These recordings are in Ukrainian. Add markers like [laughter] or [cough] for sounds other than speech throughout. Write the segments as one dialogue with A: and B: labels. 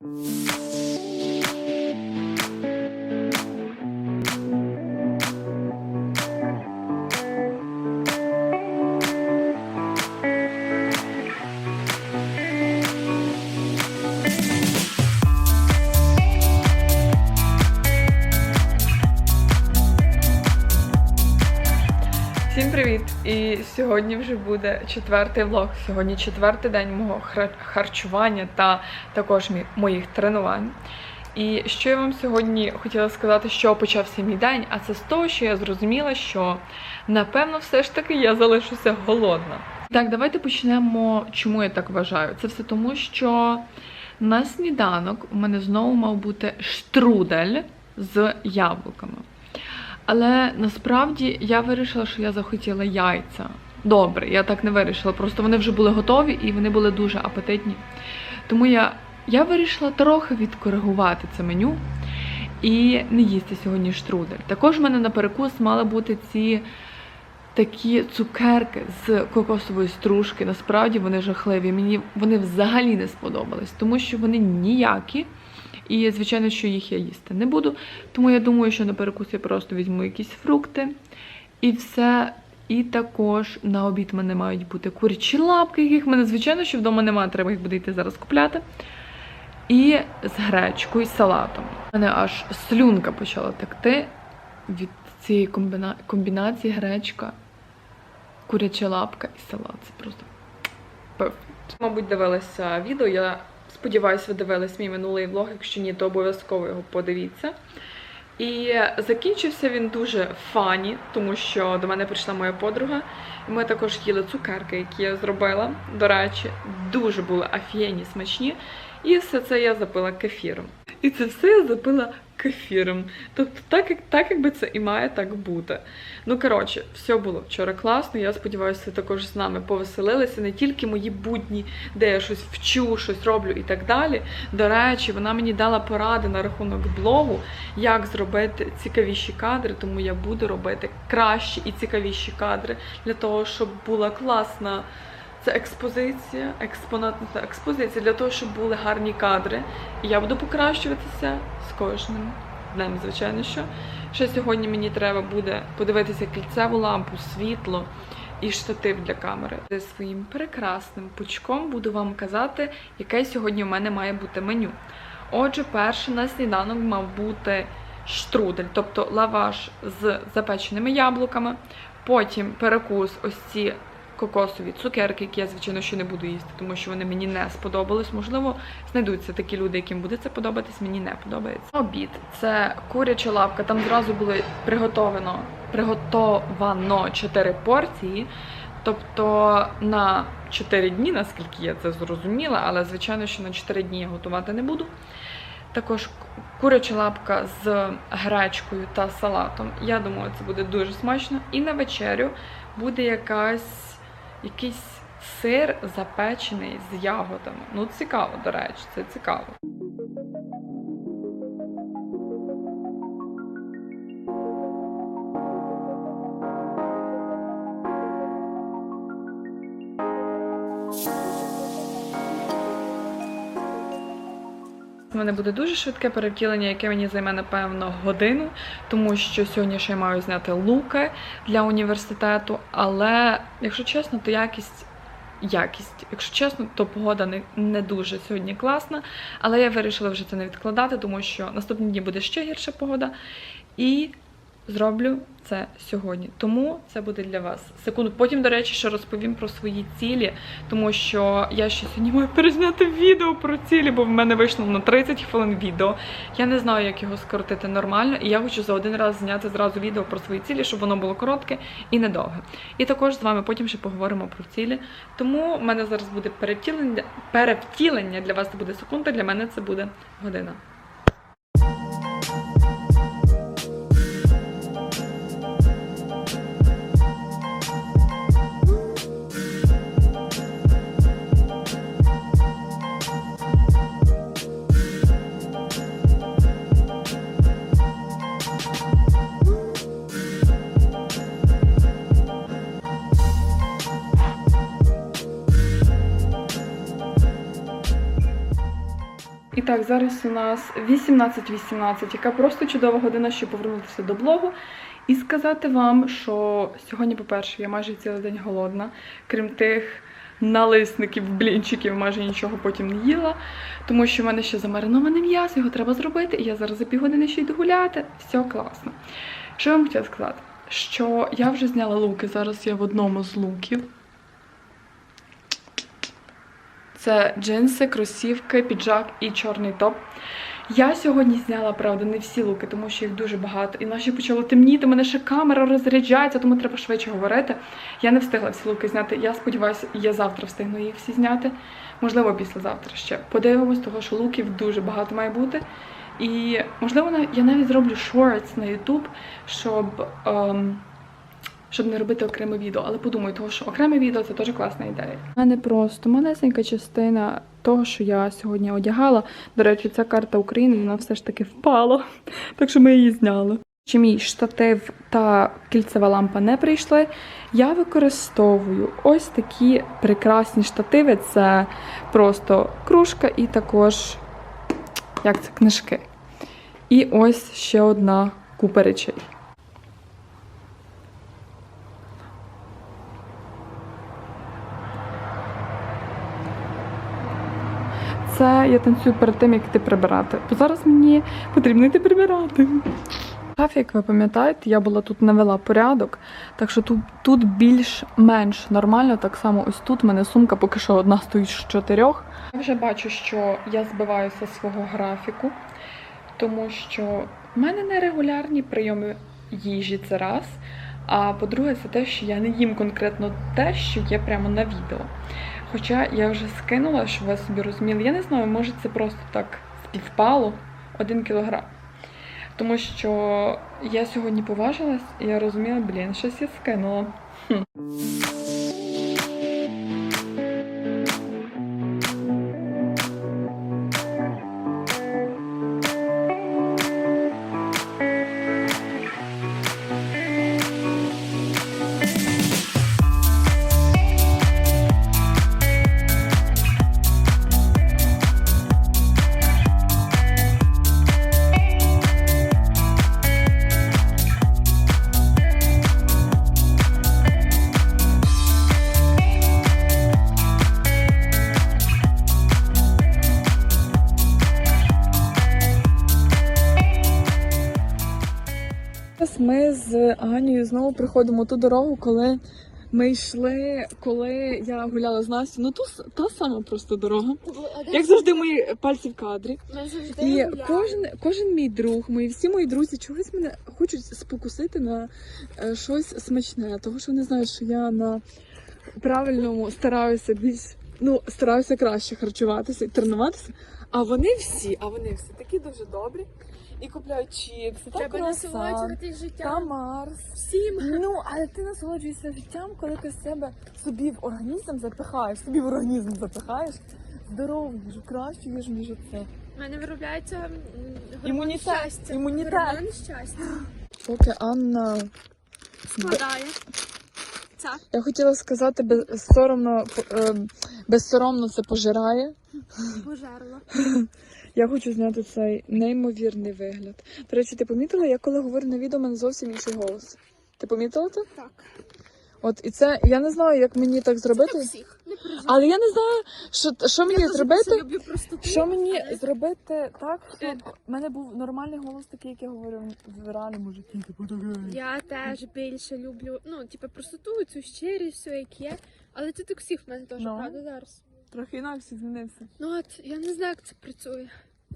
A: Thank you. Всім привіт! І сьогодні вже буде четвертий влог. Сьогодні четвертий день мого харчування та також моїх тренувань. І що я вам сьогодні хотіла сказати, що почався мій день, а це з того, що я зрозуміла, що напевно все ж таки я залишуся голодна. Так, давайте почнемо, чому я так вважаю. Це все тому, що на сніданок у мене знову мав бути штрудель з яблуками. Але насправді я вирішила, що я захотіла яйця. Добре, я так не вирішила. Просто вони вже були готові і вони були дуже апетитні. Тому я, я вирішила трохи відкоригувати це меню і не їсти сьогодні штрудель. Також в мене на перекус мали бути ці такі цукерки з кокосової стружки. Насправді вони жахливі. Мені вони взагалі не сподобались, тому що вони ніякі. І, звичайно, що їх я їсти не буду. Тому я думаю, що на перекус я просто візьму якісь фрукти і все. І також на обід в мене мають бути курячі лапки, яких в мене, звичайно, що вдома немає, треба їх буде йти зараз купляти. І з гречкою, і салатом. У мене аж слюнка почала текти від цієї комбіна... комбінації гречка, куряча лапка і салат. Це просто perfect. Мабуть, дивилися відео. Я сподіваюся, ви дивились мій минулий влог. Якщо ні, то обов'язково його подивіться. І закінчився він дуже фані, тому що до мене прийшла моя подруга. І ми також їли цукерки, які я зробила. До речі, дуже були офігенні, смачні. І все це я запила кефіром. І це все я запила кефіром. Тобто, так як так, якби це і має так бути. Ну коротше, все було вчора класно. Я сподіваюся, ви також з нами повеселилися. Не тільки мої будні, де я щось вчу, щось роблю і так далі. До речі, вона мені дала поради на рахунок блогу, як зробити цікавіші кадри, тому я буду робити кращі і цікавіші кадри для того, щоб була класна. Це експозиція, експонатна експозиція для того, щоб були гарні кадри. І я буду покращуватися з кожним днем, звичайно, що. Ще сьогодні мені треба буде подивитися кільцеву лампу, світло і штатив для камери. Зі своїм прекрасним пучком буду вам казати, яке сьогодні у мене має бути меню. Отже, перше на сніданок мав бути штрудель, тобто лаваш з запеченими яблуками. Потім перекус ось ці кокосові цукерки, які я, звичайно, що не буду їсти, тому що вони мені не сподобались. Можливо, знайдуться такі люди, яким буде це подобатись, мені не подобається. Обід це куряча лапка. Там зразу були приготовано, приготовано 4 порції. Тобто на 4 дні, наскільки я це зрозуміла, але звичайно, що на 4 дні я готувати не буду. Також куряча лапка з гречкою та салатом. Я думаю, це буде дуже смачно. І на вечерю буде якась якийсь сир запечений з ягодами. Ну, цікаво, до речі, це цікаво. Мене буде дуже швидке перевтілення, яке мені займе, напевно, годину, тому що сьогодні ще я маю зняти луки для університету. Але, якщо чесно, то якість. Якість, якщо чесно, то погода не, не дуже сьогодні класна, але я вирішила вже це не відкладати, тому що наступні дні буде ще гірша погода. І зроблю це сьогодні. Тому це буде для вас. Секунду. Потім, до речі, ще розповім про свої цілі, тому що я ще сьогодні маю перезняти відео про цілі, бо в мене вийшло на 30 хвилин відео. Я не знаю, як його скоротити нормально, і я хочу за один раз зняти зразу відео про свої цілі, щоб воно було коротке і недовге. І також з вами потім ще поговоримо про цілі. Тому в мене зараз буде перевтілення, перевтілення для вас це буде секунда, для мене це буде година. Так, зараз у нас 18.18, яка просто чудова година, щоб повернутися до блогу. І сказати вам, що сьогодні, по-перше, я майже цілий день голодна, крім тих налисників, блінчиків, майже нічого потім не їла, тому що в мене ще замариноване м'ясо, його треба зробити, і я зараз за півгодини ще йду гуляти. Все класно. Що я вам хотіла сказати? Що я вже зняла луки, зараз я в одному з луків. Це джинси, кросівки, піджак і чорний топ. Я сьогодні зняла, правда, не всі луки, тому що їх дуже багато. І наші почало темніти, мене ще камера розряджається, тому треба швидше говорити. Я не встигла всі луки зняти. Я сподіваюся, я завтра встигну їх всі зняти. Можливо, післязавтра ще. Подивимось, того що луків дуже багато має бути. І можливо, я навіть зроблю шортс на YouTube, щоб. ем, щоб не робити окреме відео, але подумаю, того, що окреме відео це теж класна ідея. У мене просто малесенька частина того, що я сьогодні одягала. До речі, ця карта України вона все ж таки впала, так що ми її зняли. Чи мій штатив та кільцева лампа не прийшли, я використовую ось такі прекрасні штативи. Це просто кружка і також як це книжки. І ось ще одна купа речей. Це я танцюю перед тим, як йти прибирати. Бо зараз мені потрібно йти прибирати. В шафі, як ви пам'ятаєте, я була тут навела порядок, так що тут, тут більш-менш нормально. Так само ось тут в мене сумка поки що одна стоїть з чотирьох. Я вже бачу, що я збиваюся з свого графіку, тому що в мене нерегулярні прийоми їжі це раз. А по-друге, це те, що я не їм конкретно те, що є прямо на відео. Хоча я вже скинула, щоб ви собі розуміли. Я не знаю, може це просто так співпало один кілограм. Тому що я сьогодні поважилась і я розуміла, блін, щось я скинула. Хм. Ми з Анією знову приходимо ту дорогу, коли ми йшли, коли я гуляла з Настю. Ну, ту, та сама просто дорога. Як завжди, мої пальці в кадрі. І кожен, кожен мій друг, мої всі мої друзі чогось мене хочуть спокусити на е, щось смачне, тому що вони знають, що я на правильному стараюся більш ну стараюся краще харчуватися і тренуватися. А вони всі, а вони всі такі дуже добрі і купляють чіпси,
B: Треба насолоджуватись
A: та. Марс.
B: Всім.
A: Ну, але ти насолоджуєшся життям, коли ти себе собі в організм запихаєш, собі в організм запихаєш здорову їжу, кращу їжу, ніж це.
B: У мене виробляється гормон
A: Імунітет,
B: щастя.
A: імунітет.
B: Гормон щастя.
A: Поки Анна
B: Складає. Це.
A: Я хотіла сказати, безсоромно, е, безсоромно це пожирає.
B: Пожерло. [laughs]
A: Я хочу зняти цей неймовірний вигляд. До речі, ти помітила, я коли говорю на відео, у мене зовсім інший голос. Ти помітила це?
B: Так.
A: От і це я не знаю, як мені так
B: Це
A: зробити,
B: всіх. Не
A: але я не знаю, що, що мені
B: Я
A: зробити.
B: люблю простоту.
A: Що мені
B: але
A: зробити так, щоб в мене був нормальний голос, такий, як я говорю в реальному житті. Типу такий.
B: Я теж більше люблю, ну, типу, простоту, цю щирість, все як є. Але це так всіх в мене теж,
A: Ну.
B: правда, зараз.
A: Трохи інакше змінився.
B: Ну от, я не знаю, як це працює.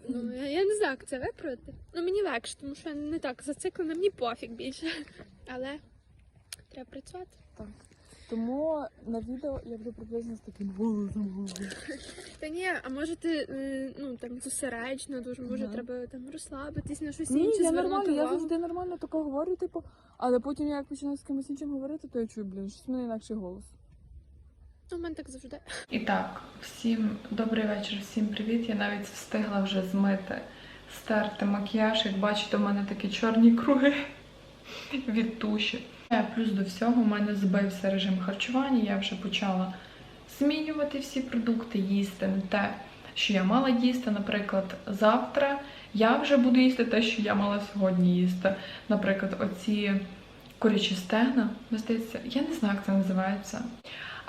B: Ну, я, не знаю, як це виправити. Ну, мені легше, тому що я не так зациклена, мені пофіг більше. Але треба працювати. Так.
A: Тому на відео я буду приблизно з таким голосом.
B: Та ні, а може ти е, ну там зосереджена дуже, може
A: Ага.
B: треба там розслабитись на щось
A: Ні,
B: інше,
A: я нормально, я завжди нормально тако говорю, типу, але потім я як починаю з кимось іншим говорити, то я чую, блін, щось в мене інакший голос.
B: Ну, у мене так завжди.
A: І так, всім добрий вечір, всім привіт. Я навіть встигла вже змити, стерти макіяж. Як бачите, у мене такі чорні круги від туші. Е, Плюс до всього, у мене збився режим харчування. Я вже почала змінювати всі продукти, їсти не те, що я мала їсти. Наприклад, завтра я вже буду їсти те, що я мала сьогодні їсти. Наприклад, оці курячі стегна, здається, я не знаю, як це називається.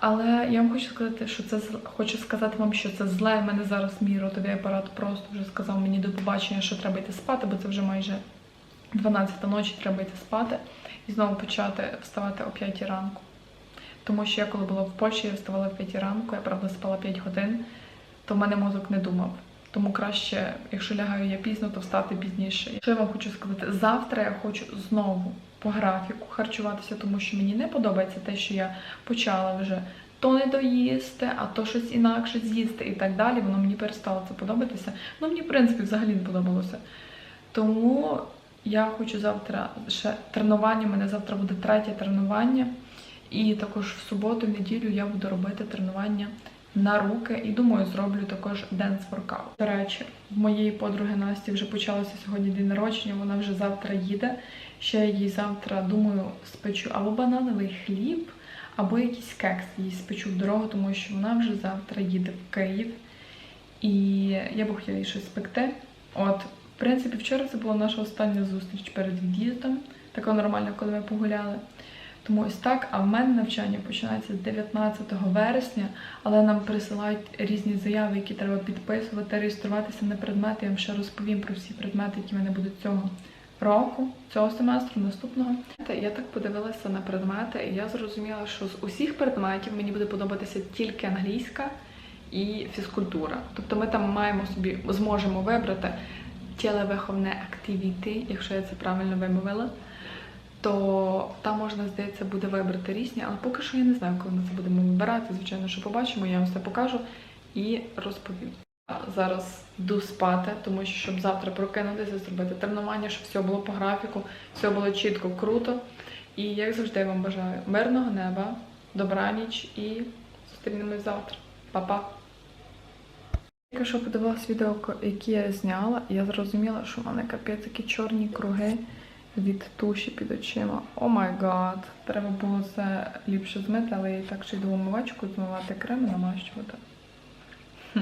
A: Але я вам хочу сказати, що це хочу сказати вам, що це зле. У мене зараз мій ротовий апарат просто вже сказав мені до побачення, що треба йти спати, бо це вже майже 12 ночі, треба йти спати і знову почати вставати о 5 ранку. Тому що я коли була в Польщі, я вставала в 5 ранку, я правда спала 5 годин, то в мене мозок не думав. Тому краще, якщо лягаю я пізно, то встати пізніше. Що я вам хочу сказати? Завтра я хочу знову по графіку харчуватися, тому що мені не подобається те, що я почала вже то не доїсти, а то щось інакше з'їсти і так далі. Воно мені перестало це подобатися. Ну мені в принципі взагалі не подобалося. Тому я хочу завтра ще тренування. У мене завтра буде третє тренування. І також в суботу, в неділю я буду робити тренування на руки і думаю, зроблю також денс воркаут. До речі, в моєї подруги Насті вже почалося сьогодні день народження, вона вже завтра їде. Ще їй завтра думаю спечу або банановий хліб, або якийсь кекс їй спечу в дорогу, тому що вона вже завтра їде в Київ. І я б хотіла їй щось спекти. От, в принципі, вчора це була наша остання зустріч перед від'їздом. Така нормальна, коли ми погуляли. Тому ось так. А в мене навчання починається з 19 вересня, але нам присилають різні заяви, які треба підписувати, реєструватися на предмети. Я вам ще розповім про всі предмети, які в мене будуть цього року, цього семестру, наступного. Я так подивилася на предмети, і я зрозуміла, що з усіх предметів мені буде подобатися тільки англійська і фізкультура. Тобто ми там маємо собі, зможемо вибрати тілевиховне активіти, якщо я це правильно вимовила то там можна, здається, буде вибрати різні, але поки що я не знаю, коли ми це будемо вибирати. Звичайно, що побачимо, я вам все покажу і розповім. Зараз йду спати, тому що щоб завтра прокинутися, зробити тренування, щоб все було по графіку, все було чітко, круто. І як завжди я вам бажаю мирного неба, добраніч і зустрінемось завтра. Па-па! Тільки що подивилась відео, яке я зняла, я зрозуміла, що в мене капець такі чорні круги від туші під очима. О май гад. Треба було це ліпше змити, але я і так ще йду в умивачку змивати крем і намащувати. Хм.